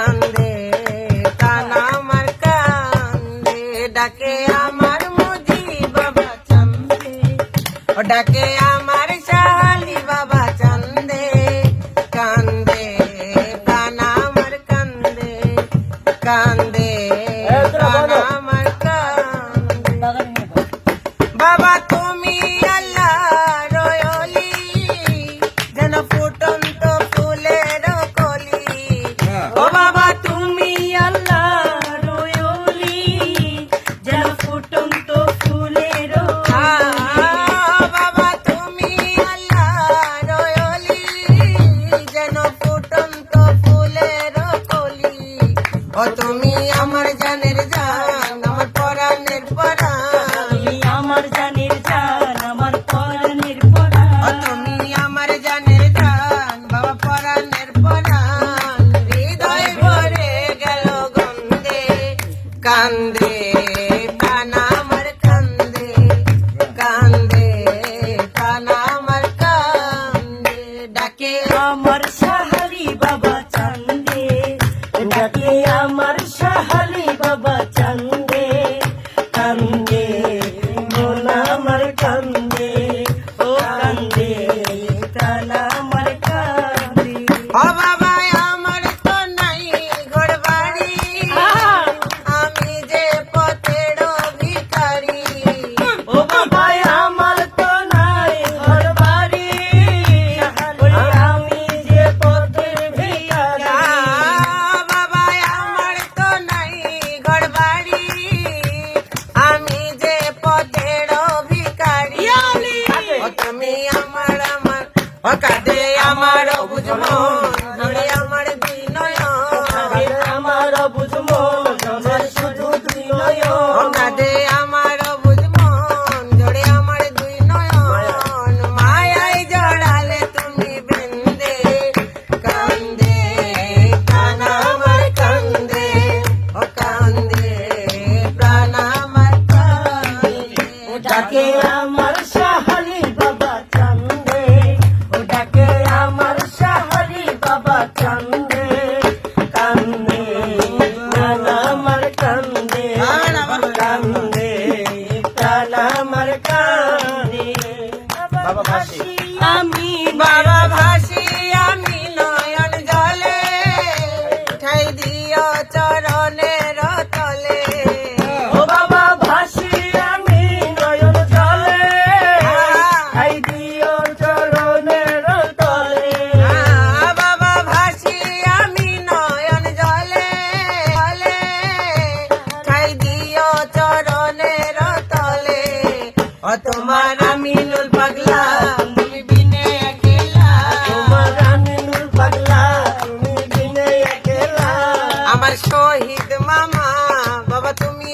কান্দে, কান আমার কান্দে, ডাকে আমার মুজি বাবা চান্দে। ডাকে আমার শাহালি বাবা চন্দে। কান্দে, কান আমার কান্দে কান্দে। ও তুমি আমার জানের জান আমার পরাণের পরাণ। আমার জানের জান আমার তুমি আমার জানের জান বাবা পরাণের পরাণ। হৃদয় ভরে গেল গন্ধে কান্দে আমার সাহারি বাবা চান্দে ডাকে કાઢે અમારો ગુજમો আমি বাবা ভাসি। আমি নয়ন জলে উঠাই দিয়ে তোমার আমিনুল পাগলা, তুমি বিনে একলা। তোমার আমিনুল পাগলা, তুমি বিনে আমার শহীদ মামা, বাবা তুমি